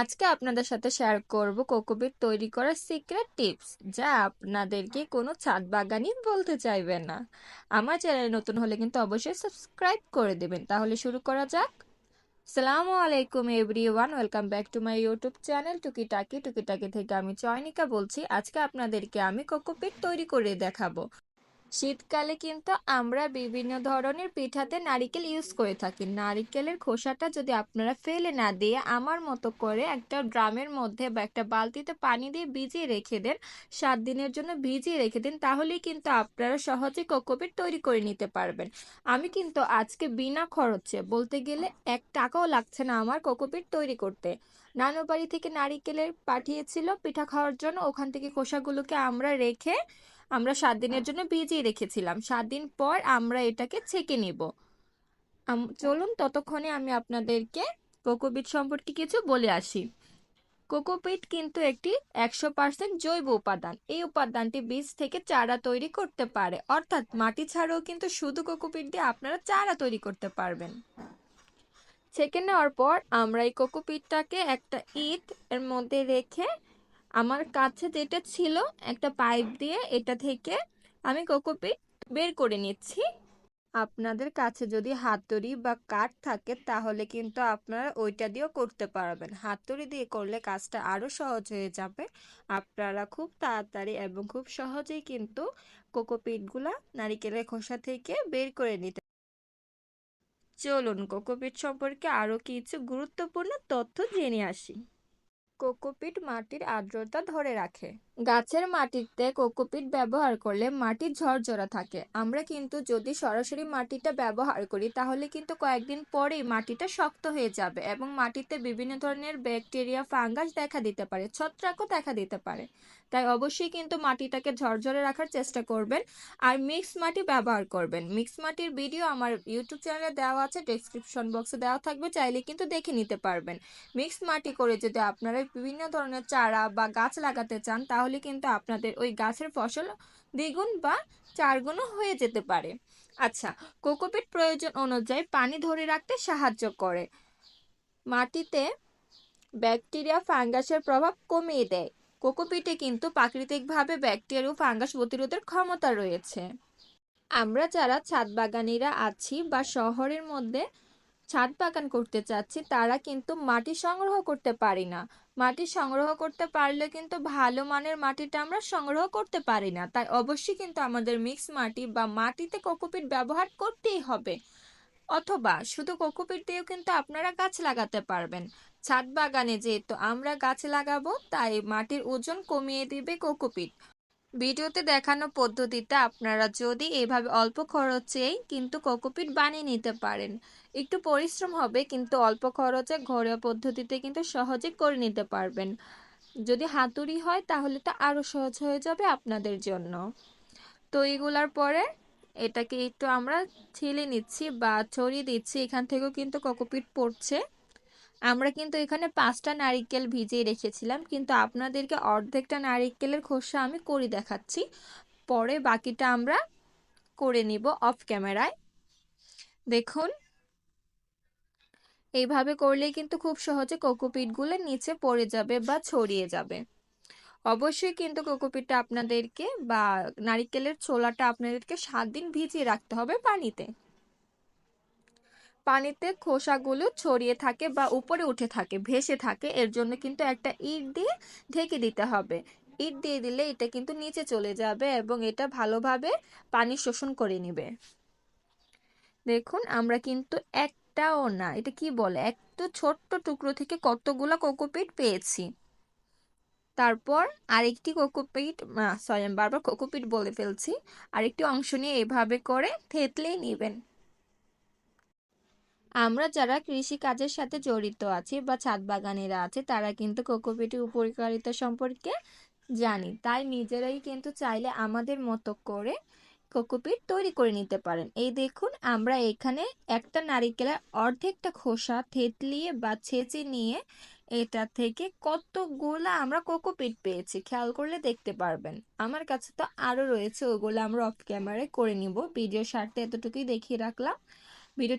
আজকে আপনাদের সাথে শেয়ার করব কোকোপিট তৈরি করার সিক্রেট টিপস যা আপনাদেরকে কোনো ছাদ বাগানই বলতে চাইবে না। আমার চ্যানেলে নতুন হলে কিন্তু অবশ্যই সাবস্ক্রাইব করে দেবেন। তাহলে শুরু করা যাক। সালামু আলাইকুম everyone welcome back to my YouTube channel টুকিটাকি টুকিটাকি থেকে আমি চয়নিকা বলছি। আজকে আপনাদেরকে আমি কোকোপিট তৈরি করে দেখাবো। শীতকালে কিন্তু আমরা বিভিন্ন ধরনের পিঠাতে নারিকেল ইউজ করে থাকি। নারিকেলের খোসাটা যদি আপনারা ফেলে না দিয়ে আমার মতো করে একটা ড্রামের মধ্যে বা একটা বালতিতে পানি দিয়ে ভিজিয়ে রেখে দেন, সাত দিনের জন্য ভিজিয়ে রেখে দিন, তাহলেই কিন্তু আপনারা সহজে কোকোপিট তৈরি করে নিতে পারবেন। আমি কিন্তু আজকে বিনা খরচে বলতে গেলে এক টাকাও লাগছে না আমার কোকোপিট তৈরি করতে। নানু বাড়ি থেকে নারিকেলের পাঠিয়েছিল পিঠা খাওয়ার জন্য, ওখান থেকে খোসাগুলোকে আমরা রেখে আমরা সাত দিনের জন্য ভিজিয়ে রেখেছিলাম। সাত দিন পর আমরা এটাকে ছেঁকে নিব। চলুন ততক্ষণে আমি আপনাদেরকে কোকোপিট সম্পর্কে কিছু বলে আসি। কোকোপিট কিন্তু একটি একশো পার্সেন্ট জৈব উপাদান। এই উপাদানটি বীজ থেকে চারা তৈরি করতে পারে। অর্থাৎ মাটি ছাড়াও কিন্তু শুধু কোকোপিট দিয়ে আপনারা চারা তৈরি করতে পারবেন। ছেঁকে নেওয়ার পর আমরা এই কোকোপিটটাকে একটা ইট এর মধ্যে রেখে আমার কাছে যেটা ছিল একটা পাইপ দিয়ে এটা থেকে আমি কোকোপিট বের করে নিচ্ছি। আপনাদের কাছে যদি হাতুড়ি বা কাঠ থাকে তাহলে কিন্তু আপনারা ওইটা দিয়েও করতে পারবেন। হাতুড়ি দিয়ে করলে কাজটা আরও সহজ হয়ে যাবে। আপনারা খুব তাড়াতাড়ি এবং খুব সহজেই কিন্তু কোকোপিটগুলা নারিকেলের খোসা থেকে বের করে নিতে চলুন কোকোপিট সম্পর্কে আরও কিছু গুরুত্বপূর্ণ তথ্য জেনে আসি। কোকোপিট মাটির আর্দ্রতা ধরে রাখে। গাছের মাটিতে কোকোপিট ব্যবহার করলে মাটি ঝরঝরা থাকে। আমরা কিন্তু যদি সরাসরি মাটিটা ব্যবহার করি, তাহলে কিন্তু কয়েকদিন পরেই মাটিটা শক্ত হয়ে যাবে এবং মাটিতে বিভিন্ন ধরনের ব্যাকটেরিয়া, ফাঙ্গাস দেখা দিতে পারে, ছত্রাকও দেখা দিতে পারে। তাই অবশ্যই কিন্তু মাটিটাকে ঝরঝরে রাখার চেষ্টা করবেন আর মিক্স মাটি ব্যবহার করবেন। মিক্স মাটির ভিডিও আমার ইউটিউব চ্যানেলে দেওয়া আছে, ডেসক্রিপশন বক্সে দেওয়া থাকবে, চাইলে কিন্তু দেখে নিতে পারবেন। মিক্স মাটি করে যদি আপনারা বিভিন্ন ধরনের চারা বা গাছ লাগাতে চান, তাহলে কিন্তু আপনাদের ওই গাছের ফসল দ্বিগুণ বা চারগুণও হয়ে যেতে পারে। আচ্ছা কোকোপিট প্রয়োজন অনুযায়ী পানি ধরে রাখতে সাহায্য করে। মাটিতে ব্যাকটেরিয়া, ফাঙ্গাসের প্রভাব কমিয়ে দেয়। কোকোপিটে কিন্তু প্রাকৃতিকভাবে ব্যাকটেরিয়া ও ফাঙ্গাস প্রতিরোধের ক্ষমতা রয়েছে। আমরা যারা ছাদ বাগানিরা আছি বা শহরের মধ্যে ছাদ বাগান করতে চাচ্ছি, তারা কিন্তু মাটি সংগ্রহ করতে পারি না। মাটি সংগ্রহ করতে পারলে কিন্তু ভালো মানের মাটিটা আমরা সংগ্রহ করতে পারি না। তাই অবশ্যই কিন্তু আমাদের মিক্স মাটি বা মাটিতে কোকোপিট ব্যবহার করতেই হবে। অথবা শুধু কোকোপিট দিয়েও কিন্তু আপনারা গাছ লাগাতে পারবেন। ছাদ বাগানে যেহেতু আমরা গাছ লাগাবো, তাই মাটির ওজন কমিয়ে দিবে কোকোপিট। ভিডিওতে দেখানো পদ্ধতিতে আপনারা যদি এভাবে অল্প খরচেই কিন্তু কোকোপিট বানিয়ে নিতে পারেন। একটু পরিশ্রম হবে, কিন্তু অল্প খরচে ঘরোয়া পদ্ধতিতে কিন্তু সহজে করে নিতে পারবেন। যদি হাতুড়ি হয়, তাহলে তো আরও সহজ হয়ে যাবে আপনাদের জন্য। তো এগুলার পরে এটাকে একটু আমরা ছেলে নিচ্ছি বা ছড়িয়ে দিচ্ছি, এখান থেকেও কিন্তু কোকোপিট পড়ছে। আমরা কিন্তু এখানে পাঁচটা নারিকেল ভিজিয়ে রেখেছিলাম, কিন্তু আপনাদেরকে অর্ধেকটা নারিকেলের খোসা আমি করে দেখাচ্ছি। পরে বাকিটা আমরা করে নিব অফ ক্যামেরায়। দেখুন, এইভাবে করলেই কিন্তু খুব সহজে কোকোপিটগুলো নিচে পড়ে যাবে বা ছড়িয়ে যাবে। অবশ্যই কিন্তু কোকোপিটটা আপনাদেরকে বা নারিকেলের ছোলাটা আপনাদেরকে সাত দিন ভিজিয়ে রাখতে হবে পানিতে। পানিতে খোসাগুলো ছড়িয়ে থাকে বা উপরে উঠে থাকে, ভেসে থাকে। এর জন্য কিন্তু একটা ইট দিয়ে ঢেকে দিতে হবে। ইট দিয়ে দিলে এটা কিন্তু নিচে চলে যাবে এবং এটা ভালোভাবে পানি শোষণ করে নেবে। দেখুন, আমরা কিন্তু একটাও না, এটা কি বলে? একটু ছোট্ট টুকরো থেকে কতগুলো কোকোপিট পেয়েছি। তারপর আরেকটি কোকোপিট সরি, আমি বারবার কোকোপিট বলে ফেলছি। আরেকটি অংশ নিয়ে এভাবে করে থেতলেই নেবেন। আমরা যারা কৃষি কাজের সাথে জড়িত আছি বা ছাদ বাগানেরা আছে, তারা কিন্তু কোকোপিটের উপকারিতা সম্পর্কে জানি। তাই নিজেরাই কিন্তু চাইলে আমাদের মতো করে কোকোপিট তৈরি করে নিতে পারেন। এই দেখুন, আমরা এখানে একটা নারিকেলের অর্ধেকটা খোসা থেতলিয়ে বা ছেঁচে নিয়ে এটা থেকে কতগুলা আমরা কোকোপিট পেয়েছি, খেয়াল করলে দেখতে পারবেন। আমার কাছে তো আরও রয়েছে, ওগুলো আমরা অফ ক্যামেরায় করে নিব। ভিডিও সারটা এতটুকুই দেখিয়ে রাখলাম। ভিডিও